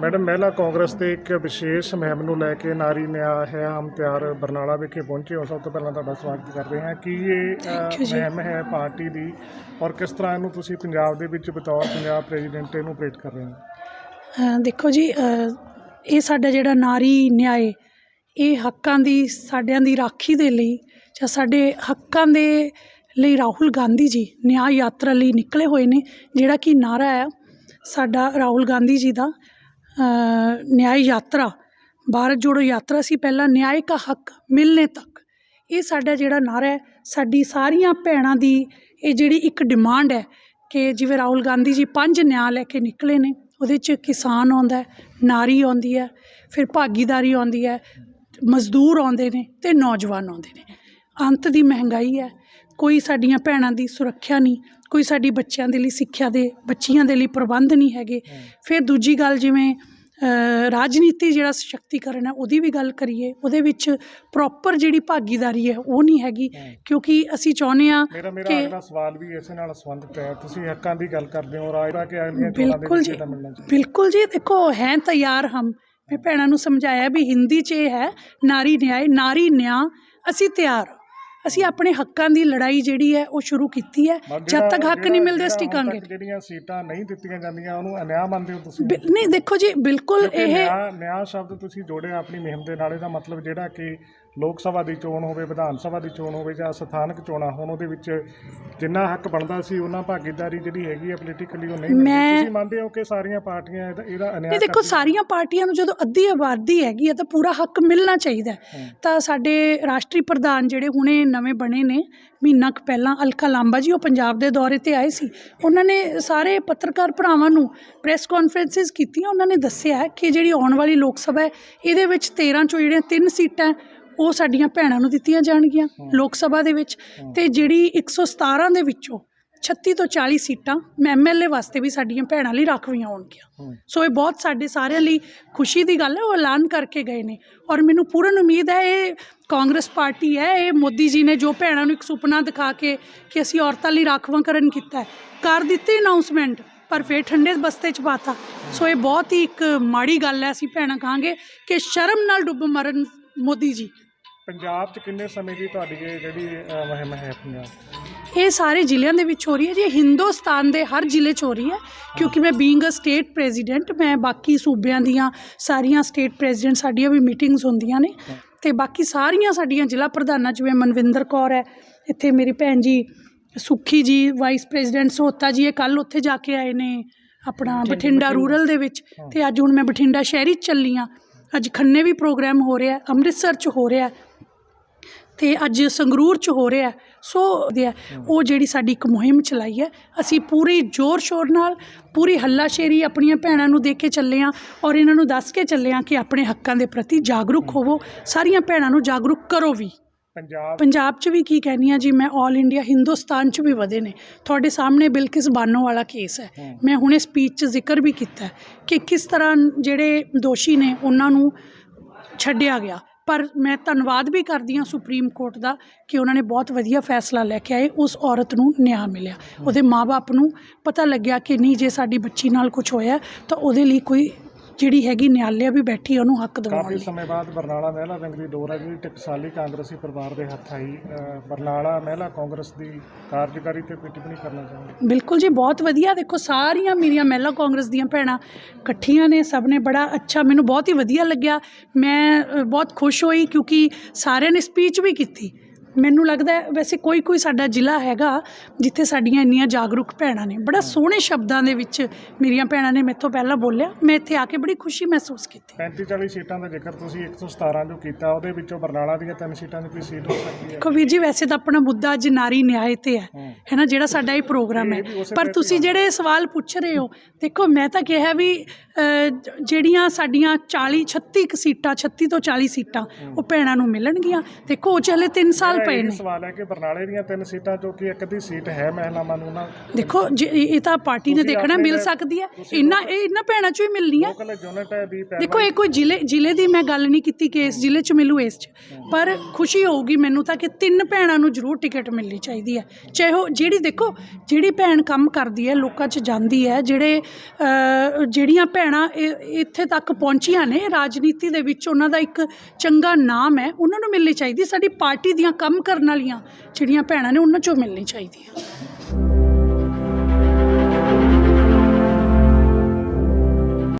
Madam ਮਹਿਲਾ ਕਾਂਗਰਸ ਦੇ ਇੱਕ ਵਿਸ਼ੇਸ਼ ਮੁਹਿੰਮ ਨੂੰ ਲੈ ਕੇ ਨਾਰੀ ਨਿਆਂ ਹੈ ਹਮ ਤਿਆਰ ਬਰਨਾਲਾ ਵਿਖੇ ਪਹੁੰਚੇ ਹੋ। ਸਭ ਤੋਂ ਪਹਿਲਾਂ ਤੁਹਾਡਾ ਸਵਾਗਤ ਕਰਦੇ ਹਾਂ। ਕੀ ਇਹ ਅ। ਮੁਹਿੰਮ ਹੈ ਪਾਰਟੀ ਦੀ? ਔਰ ਕਿਸ ਤਰ੍ਹਾਂ ਇਹਨੂੰ ਤੁਸੀਂ ਪੰਜਾਬ ਦੇ ਵਿੱਚ ਬਤੌਰ ਪੰਜਾਬ ਪ੍ਰੈਜ਼ੀਡੈਂਟ ਇਹਨੂੰ ਆਪਰੇਟ ਕਰ ਰਹੇ ਹੋ? ਅ, ਦੇਖੋ ਜੀ ਅ, ਇਹ ਸਾਡਾ ਜਿਹੜਾ ਨਾਰੀ ਨਿਆਏ ਇਹ ਹੱਕਾਂ ਦੀ ਸਾਡਿਆਂ ਦੀ ਰਾਖੀ ਦੇ ਲਈ ਜਾਂ ਸਾਡੇ ਹੱਕਾਂ ਦੇ ਲਈ ਰਾਹੁਲ ਗਾਂਧੀ ਜੀ ਨਿਆਂ ਯਾਤਰਾ ਲਈ ਨਿਕਲੇ ਹੋਏ ਨੇ। ਜਿਹੜਾ ਕਿ ਨਾਰਾ ਹੈ ਸਾਡਾ ਰਾਹੁਲ ਗਾਂਧੀ ਜੀ ਦਾ। ਅ, ਯਾਤਰਾ ਭਾਰਤ ਜੋੜੋ ਯਾਤਰਾ ਸੀ ਪਹਿਲਾਂ ਨਿਆਂ ਕਾ ਹੱਕ ਮਿਲਨੇ ਤੱਕ। ਇਹ ਸਾਡਾ ਜਿਹੜਾ ਨਾਰਾ ਹੈ ਸਾਡੀ ਸਾਰੀਆਂ ਭੈਣਾਂ ਦੀ ਇਹ ਜਿਹੜੀ ਇੱਕ ਡਿਮਾਂਡ ਹੈ ਕਿ ਜਿਵੇਂ ਰਾਹੁਲ ਗਾਂਧੀ ਜੀ ਪੰਜ ਨਿਆਂ ਲੈ ਕੇ ਨਿਕਲੇ ਨੇ ਉਹਦੇ 'ਚ ਕਿਸਾਨ ਆਉਂਦਾ ਨਾਰੀ ਆਉਂਦੀ ਹੈ ਫਿਰ ਭਾਗੀਦਾਰੀ ਆਉਂਦੀ ਹੈ ਮਜ਼ਦੂਰ ਆਉਂਦੇ ਨੇ ਤੇ ਨੌਜਵਾਨ ਆਉਂਦੇ ਨੇ। ਅੰਤ ਦੀ ਮਹਿੰਗਾਈ ਹੈ ਕੋਈ ਸਾਡੀਆਂ ਭੈਣਾਂ ਦੀ ਸੁਰੱਖਿਆ ਨਹੀਂ ਕੋਈ ਸਾਡੀ ਬੱਚਿਆਂ ਦੇ ਲਈ ਸਿੱਖਿਆ ਦੇ ਬੱਚੀਆਂ ਦੇ ਲਈ ਪ੍ਰਬੰਧ ਨਹੀਂ ਹੈਗੇ। ਫਿਰ ਦੂਜੀ ਗੱਲ ਜਿਵੇਂ ਰਾਜਨੀਤੀ ਜਿਹੜਾ ਸਸ਼ਕਤੀਕਰਨ ਹੈ ਉਹਦੀ ਵੀ ਗੱਲ ਕਰੀਏ ਉਹਦੇ ਵਿੱਚ ਪ੍ਰੋਪਰ ਜਿਹੜੀ ਭਾਗੀਦਾਰੀ ਹੈ ਉਹ ਨਹੀਂ ਹੈਗੀ। ਕਿਉਂਕਿ ਅਸੀਂ ਚਾਹੁੰਦੇ ਆ ਮੇਰਾ ਮੇਰਾ ਅਗਲਾ ਸਵਾਲ ਵੀ ਇਸੇ ਨਾਲ ਸੰਬੰਧਿਤ ਹੈ। ਤੁਸੀਂ ਹੱਕਾਂ ਦੀ ਗੱਲ ਕਰਦੇ ਹੋ ਰਾਜ ਦਾ ਕਿ ਅਗਲੀਆਂ ਚੋਣਾਂ ਦੇ ਬਿਲਕੁਲ ਵਿੱਚ ਮਿਲਣਾ ਚਾਹੀਦਾ। ਬਿਲਕੁਲ ਜੀ ਦੇਖੋ ਹੈ ਤਿਆਰ ਹਮ। ਮੈਂ ਭੈਣਾਂ ਨੂੰ ਸਮਝਾਇਆ ਵੀ ਹਿੰਦੀ 'ਚ ਇਹ ਹੈ ਨਾਰੀ ਨਿਆਂ ਨਾਰੀ ਨਿਆਂ ਅਸੀਂ ਤਿਆਰ। ਅਸੀਂ ਆਪਣੇ ਹੱਕਾਂ ਦੀ ਲੜਾਈ ਜਿਹੜੀ ਹੈ ਉਹ ਸ਼ੁਰੂ ਕੀਤੀ ਹੈ। ਜਦ ਤੱਕ ਹੱਕ ਨਹੀਂ ਮਿਲਦੇ ਜਿਹੜਾ ਅਸੀਂ ਹੁਣ ਟਿਕਾਂਗੇ। ਤੱਕ ਜਿਹੜੀਆਂ ਸੀਟਾਂ ਨਹੀਂ ਦਿੱਤੀਆਂ ਜਾਂਦੀਆਂ ਉਹਨੂੰ ਅਨਿਆਂ ਮੰਨਦੇ ਹੋ ਤੁਸੀਂ? ਨਹੀਂ ਦੇਖੋ ਜੀ ਬਿਲਕੁਲ ਇਹ ਨਿਆਂ ਨਿਆਂ ਸ਼ਬਦ ਤੁਸੀਂ ਜੋੜਿਆ ਆਪਣੀ ਮੁਹਿੰਮ ਦੇ ਨਾਲ ਇਹਦਾ ਮਤਲਬ ਜਿਹੜਾ ਕਿ ਲੋਕ ਸਭਾ ਦੀ ਚੋਣ ਹੋਵੇ ਵਿਧਾਨ ਸਭਾ ਦੀ ਚੋਣ ਹੋਵੇ ਜਾਂ ਸਥਾਨਕ ਚੋਣਾਂ ਹੋਣ ਉਹਦੇ ਵਿੱਚ ਜਿੰਨਾ ਹੱਕ ਬਣਦਾ ਸੀ ਉਹਨਾਂ ਭਾਗੀਦਾਰੀ ਜਿਹੜੀ ਹੈਗੀ ਹੈ ਪੋਲੀਟੀਕਲੀ ਉਹ ਨਹੀਂ ਮਿਲਦੀ ਮੈਂ- ਤੁਸੀਂ ਮੰਨਦੇ ਹੋ ਕਿ ਸਾਰੀਆਂ ਪਾਰਟੀਆਂ ਇਹਦਾ ਇਹਦਾ ਅਨਿਆਂ ਇਹ ਦੇਖੋ? ਸਾਰੀਆਂ ਪਾਰਟੀਆਂ ਨੂੰ ਜਦੋਂ ਅੱਧੀ ਆਬਾਦੀ ਹੈਗੀ ਹੈ ਤਾਂ ਪੂਰਾ ਹੱਕ ਮਿਲਣਾ ਚਾਹੀਦਾ ਹੈ। ਹਮ। ਤਾਂ ਸਾਡੇ ਰਾਸ਼ਟਰੀ ਪ੍ਰਧਾਨ ਜਿਹੜੇ ਹੁਣੇ ਨਵੇਂ ਬਣੇ ਨੇ ਮਹੀਨਾ ਕੁ ਪਹਿਲਾਂ ਅਲਕਾ ਲਾਂਬਾ ਜੀ ਉਹ ਪੰਜਾਬ ਦੇ ਦੌਰੇ ਤੇ ਆਏ ਸੀ ਉਹਨਾਂ ਨੇ ਸਾਰੇ ਪੱਤਰਕਾਰ ਭਰਾਵਾਂ ਨੂੰ ਪ੍ਰੈਸ ਕਾਨਫਰੰਸਿਸ ਕੀਤੀਆਂ ਉਹਨਾਂ ਨੇ ਦੱਸਿਆ ਕਿ ਜਿਹੜੀ ਆਉਣ ਵਾਲੀ ਲੋਕ ਸਭਾ ਹੈ ਇਹਦੇ ਵਿੱਚ 13 ਚੋਂ ਜਿਹੜੀਆਂ ਤਿੰਨ ਸੀਟਾਂ ਹੈ, ਉਹ ਸਾਡੀਆਂ ਭੈਣਾਂ ਨੂੰ ਦਿੱਤੀਆਂ ਜਾਣਗੀਆਂ ਲੋਕ ਸਭਾ ਦੇ ਵਿੱਚ। ਤੇ ਜਿਹੜੀ 117 ਦੇ ਵਿੱਚੋਂ 36 ਤੋਂ 40 ਸੀਟਾਂ ਐਮਐਲਏ ਵਾਸਤੇ ਵੀ ਸਾਡੀਆਂ ਭੈਣਾਂ ਲਈ ਰਾਖਵੀਆਂ ਹੋਣਗੀਆਂ। ਸੋ ਇਹ ਬਹੁਤ ਸਾਡੇ ਸਾਰਿਆਂ ਲਈ ਖੁਸ਼ੀ ਦੀ ਗੱਲ ਹੈ ਉਹ ਐਲਾਨ ਕਰਕੇ ਗਏ ਨੇ। ਔਰ ਮੈਨੂੰ ਪੂਰਨ ਉਮੀਦ ਹੈ ਇਹ ਕਾਂਗਰਸ ਪਾਰਟੀ ਹੈ ਇਹ ਮੋਦੀ ਜੀ ਨੇ ਜੋ ਭੈਣਾਂ ਨੂੰ ਇੱਕ ਸੁਪਨਾ ਦਿਖਾ ਕੇ ਕਿ ਅਸੀਂ ਔਰਤਾਂ ਲਈ ਰਾਖਵਾਂਕਰਨ ਕੀਤਾ ਹੈ। ਕਰ ਦਿੱਤੀ ਅਨਾਉਂਸਮੈਂਟ ਪਰ ਫੇਰ ਠੰਡੇ ਬਸਤੇ ਚ ਪਾਤਾ। ਸੋ ਇਹ ਬਹੁਤ ਹੀ ਇੱਕ ਮਾੜੀ ਗੱਲ ਹੈ ਅਸੀਂ ਭੈਣਾਂ ਕਹਾਂਗੇ ਕਿ ਸ਼ਰਮ ਨਾਲ ਡੁੱਬ ਮਰਨ ਮੋਦੀ ਜੀ। ਪੰਜਾਬ 'ਚ ਕਿੰਨੇ ਸਮੇਂ ਦੀ ਤੁਹਾਡੀ ਇਹ ਜਿਹੜੀ ਅ, ਮੁਹਿੰਮ ਹੈ ਪੰਜਾਬ ਇਹ ਸਾਰੇ ਜ਼ਿਲ੍ਹਿਆਂ ਦੇ ਵਿੱਚ ਹੋ ਰਹੀ ਹੈ ਜੀ। ਇਹ ਹਿੰਦੁਸਤਾਨ ਦੇ ਹਰ ਜ਼ਿਲ੍ਹੇ 'ਚ ਹੋ ਰਹੀ ਹੈ ਕਿਉਂਕਿ ਮੈਂ ਬੀਇੰਗ ਅ ਸਟੇਟ ਪ੍ਰੈਜ਼ੀਡੈਂਟ ਮੈਂ ਬਾਕੀ ਸੂਬਿਆਂ ਦੀਆਂ ਸਾਰੀਆਂ ਸਟੇਟ ਪ੍ਰੈਜ਼ੀਡੈਂਟ ਸਾਡੀਆਂ ਵੀ ਮੀਟਿੰਗਸ ਹੁੰਦੀਆਂ ਨੇ ਤੇ ਬਾਕੀ ਸਾਰੀਆਂ ਸਾਡੀਆਂ ਜ਼ਿਲ੍ਹਾ ਪ੍ਰਧਾਨਾਂ ਜਿਵੇਂ ਮਨਵਿੰਦਰ ਕੌਰ ਹੈ ਇੱਥੇ ਮੇਰੀ ਭੈਣ ਜੀ ਸੁੱਖੀ ਜੀ ਵਾਈਸ ਪ੍ਰੈਜ਼ੀਡੈਂਟ ਸੋਤਾ ਜੀ ਇਹ ਕੱਲ ਉੱਥੇ ਜਾ ਕੇ ਆਏ ਨੇ ਆਪਣਾ ਬਠਿੰਡਾ ਰੂਰਲ ਦੇ ਵਿੱਚ ਤੇ ਅੱਜ ਹੁਣ ਮੈਂ ਬਠਿੰਡਾ ਸ਼ਹਿਰੀ 'ਚ ਚੱਲੀ ਹਾਂ। ਅੱਜ ਖੰਨੇ ਵੀ ਪ੍ਰੋਗਰਾਮ ਹੋ ਰਿਹਾ ਅੰਮ੍ਰਿਤਸਰ 'ਚ ਹੋ ਰਿਹਾ। ਤੇ ਅੱਜ ਸੰਗਰੂਰ ਚ ਹੋ ਰਿਹਾ ਸੋ ਆ, ਉਹ ਜਿਹੜੀ ਸਾਡੀ ਇੱਕ ਮੁਹਿੰਮ ਚਲਾਈ ਹੈ ਅਸੀਂ ਪੂਰੀ ਜ਼ੋਰ ਸ਼ੋਰ ਨਾਲ ਪੂਰੀ ਹੱਲਾਸ਼ੇਰੀ ਆਪਣੀਆਂ ਭੈਣਾਂ ਨੂੰ ਦੇ ਕੇ ਚੱਲੇ ਹਾਂ ਔਰ ਇਹਨਾਂ ਨੂੰ ਦੱਸ ਕੇ ਚੱਲੇ ਹਾਂ ਕਿ ਆਪਣੇ ਹੱਕਾਂ ਦੇ ਪ੍ਰਤੀ ਜਾਗਰੂਕ ਹੋਵੋ ਸਾਰੀਆਂ ਭੈਣਾਂ ਨੂੰ ਜਾਗਰੂਕ ਕਰੋ ਵੀ। ਪੰਜਾਬ ਪੰਜਾਬ 'ਚ ਵੀ ਕੀ ਕਹਿਣੀ ਆ ਜੀ ਮੈਂ 올 ਇੰਡੀਆ ਹਿੰਦੁਸਤਾਨ 'ਚ ਵੀ ਵਧੇ ਨੇ। ਤੁਹਾਡੇ ਸਾਹਮਣੇ ਬਿਲਕਿਸ ਬਾਨੋ ਵਾਲਾ ਕੇਸ ਹੈ। ਮੈਂ ਹੁਣੇ ਸਪੀਚ 'ਚ ਜ਼ਿਕਰ ਵੀ ਕੀਤਾ ਕਿ ਕਿਸ ਤਰ੍ਹਾਂ ਜਿਹੜੇ ਦੋਸ਼ੀ ਨੇ ਉਹਨਾਂ ਨੂੰ ਛੱਡਿਆ ਗਿਆ। ਪਰ ਮੈਂ ਧੰਨਵਾਦ ਵੀ ਕਰਦੀ ਹਾਂ ਸੁਪਰੀਮ ਕੋਰਟ ਦਾ ਕਿ ਉਹਨਾਂ ਨੇ ਬਹੁਤ ਵਧੀਆ ਫੈਸਲਾ ਲੈ ਕੇ ਆਏ ਉਸ ਔਰਤ ਨੂੰ ਨਿਆਂ ਮਿਲਿਆ। ਉਹਦੇ ਮਾਪੇ ਨੂੰ ਪਤਾ ਲੱਗਿਆ ਕਿ ਨਹੀਂ ਜੇ ਸਾਡੀ ਬੱਚੀ ਨਾਲ ਕੁਝ ਹੋਇਆ ਤਾਂ ਉਹਦੇ ਲਈ ਕੋਈ ਜਿਹੜੀ ਹੈਗੀ ਨਿਆਲਿਆ ਵੀ ਬੈਠੀ ਉਹਨੂੰ ਹੱਕ ਦਿਵਾਉਣ ਕਾਫੀ ਲਈ। ਸਮੇਂ ਬਾਅਦ ਬਰਨਾਲਾ ਮਹਿਲਾ ਵਿੰਗ ਦੀ ਡੋਰ ਹੈ ਜਿਹੜੀ ਟਕਸਾਲੀ ਕਾਂਗਰਸੀ ਪਰਿਵਾਰ ਦੇ ਹੱਥ ਆਈ। ਅ, ਬਰਨਾਲਾ ਮਹਿਲਾ ਕਾਂਗਰਸ ਦੀ ਕਾਰਜਕਾਰੀ ਤੇ ਕੋਈ ਟਿੱਪਣੀ ਕਰਨਾ ਚਾਹੁੰਦੇ? ਬਿਲਕੁਲ ਜੀ ਬਹੁਤ ਵਧੀਆ। ਦੇਖੋ ਸਾਰੀਆਂ ਮੇਰੀਆਂ ਮਹਿਲਾ ਕਾਂਗਰਸ ਦੀਆਂ ਭੈਣਾਂ ਇਕੱਠੀਆਂ ਨੇ ਸਭ ਨੇ ਬੜਾ ਅੱਛਾ ਮੈਨੂੰ ਬਹੁਤ ਹੀ ਵਧੀਆ ਲੱਗਿਆ। ਮੈਂ ਅ, ਬਹੁਤ ਖੁਸ਼ ਹੋਈ ਕਿਉਂਕਿ ਸਾਰਿਆਂ ਨੇ ਸਪੀਚ ਵੀ ਕੀਤੀ। ਮੈਨੂੰ ਲੱਗਦਾ ਵੈਸੇ ਕੋਈ ਕੋਈ ਸਾਡਾ ਜ਼ਿਲ੍ਹਾ ਹੈਗਾ ਜਿੱਥੇ ਸਾਡੀਆਂ ਇੰਨੀਆਂ ਜਾਗਰੂਕ ਭੈਣਾਂ ਨੇ। ਬੜਾ ਸੋਹਣੇ ਸ਼ਬਦਾਂ ਦੇ ਵਿੱਚ ਮੇਰੀਆਂ ਭੈਣਾਂ ਨੇ ਮੇਥੋਂ ਪਹਿਲਾਂ ਬੋਲਿਆ। ਮੈਂ ਇੱਥੇ ਆ ਕੇ ਬੜੀ ਖੁਸ਼ੀ ਮਹਿਸੂਸ ਕੀਤੀ। 35 40 ਸੀਟਾਂ ਦਾ ਜ਼ਿਕਰ ਤੁਸੀਂ 117 ਜੋ ਕੀਤਾ ਉਹਦੇ ਵਿੱਚੋਂ ਬਰਨਾਲਾ ਦੀਆਂ ਤਿੰਨ ਸੀਟਾਂ ਦੀ ਕੋਈ ਸੀਟ ਹੋ ਸਕਦੀ ਹੈ? ਦੇਖੋ ਵੀਰ ਜੀ ਵੈਸੇ ਤਾਂ ਆਪਣਾ ਮੁੱਦਾ ਅੱਜ ਨਾਰੀ ਨਿਆਂ ਤੇ ਹੈ। ਹੈ ਨਾ? ਜਿਹੜਾ ਸਾਡਾ ਇਹ ਪ੍ਰੋਗਰਾਮ ਹੈ। ਪਰ ਤੁਸੀਂ ਜਿਹੜੇ ਸਵਾਲ ਪੁੱਛ ਰਹੇ ਹੋ ਦੇਖੋ ਮੈਂ ਤਾਂ ਕਿਹਾ ਵੀ ਜਿਹੜੀਆਂ ਸਾਡੀਆਂ 40 36 ਕੁ ਸੀਟਾਂ 36 ਤੋਂ 40 ਸੀਟਾਂ ਉਹ ਭੈਣਾਂ ਨੂੰ ਮਿਲਣਗੀਆਂ। ਦੇਖੋ ਉਹ ਚ ਹਲੇ 3 ਸਾਲ ਪਏ ਨੇ। ਸਵਾਲ ਹੈ ਕਿ ਬਰਨਾਲੇ ਦੀਆਂ ਤਿੰਨ ਸੀਟਾਂ ਚੋਂ ਕਿ ਇੱਕ ਦੀ ਸੀਟ ਹੈ ਮਹਿਲਾਵਾਂ ਨੂੰ ਨਾ ਦੇਖੋ ਜੇ ਇਹ ਤਾਂ ਪਾਰਟੀ ਨੇ ਦੇਖਣਾ ਮਿਲ ਸਕਦੀ ਹੈ। ਇੰਨਾ ਇਹ ਇਹਨਾਂ ਭੈਣਾਂ ਚੋਂ ਹੀ ਮਿਲਣੀ ਹੈ। ਲੋਕਲ ਯੂਨਿਟ ਦੀ ਦੇਖੋ ਇਹ ਕੋਈ ਜ਼ਿਲ੍ਹੇ ਜ਼ਿਲ੍ਹੇ ਦੀ ਮੈਂ ਗੱਲ ਨਹੀਂ ਕੀਤੀ ਕਿ ਇਸ ਜ਼ਿਲ੍ਹੇ 'ਚ ਮਿਲੂ ਇਸ 'ਚ। ਪਰ ਖੁਸ਼ੀ ਹੋਊਗੀ ਮੈਨੂੰ ਤਾਂ ਕਿ ਤਿੰਨ ਭੈਣਾਂ ਨੂੰ ਜ਼ਰੂਰ ਟਿਕਟ ਮਿਲਣੀ ਚਾਹੀਦੀ ਹੈ। ਚਾਹੇ ਉਹ ਜਿਹੜੀ ਦੇਖੋ ਜਿਹੜੀ ਭੈਣ ਕੰਮ ਕਰਦੀ ਹੈ ਲੋਕਾਂ 'ਚ ਜਾਂਦੀ ਹੈ ਜਿਹੜੇ ਜਿਹੜੀਆਂ ਭੈਣਾਂ ਇੱਥੇ ਤੱਕ ਪਹੁੰਚੀਆਂ ਨੇ ਰਾਜਨੀਤੀ ਦੇ ਵਿੱਚ ਉਹਨਾਂ ਦਾ ਇੱਕ ਚੰਗਾ ਨਾਮ ਹੈ ਉਹਨਾਂ ਨੂੰ ਮਿਲਣੀ ਚਾਹੀਦੀ ਸਾਡੀ ਪਾਰਟੀ ਦੀਆਂ ਕੰਮ ਕਰਨ ਵਾਲੀਆਂ ਜਿਹੜੀਆਂ ਭੈਣਾਂ ਨੇ ਉਹਨਾਂ 'ਚੋਂ ਮਿਲਣੀ ਚਾਹੀਦੀ ਹੈ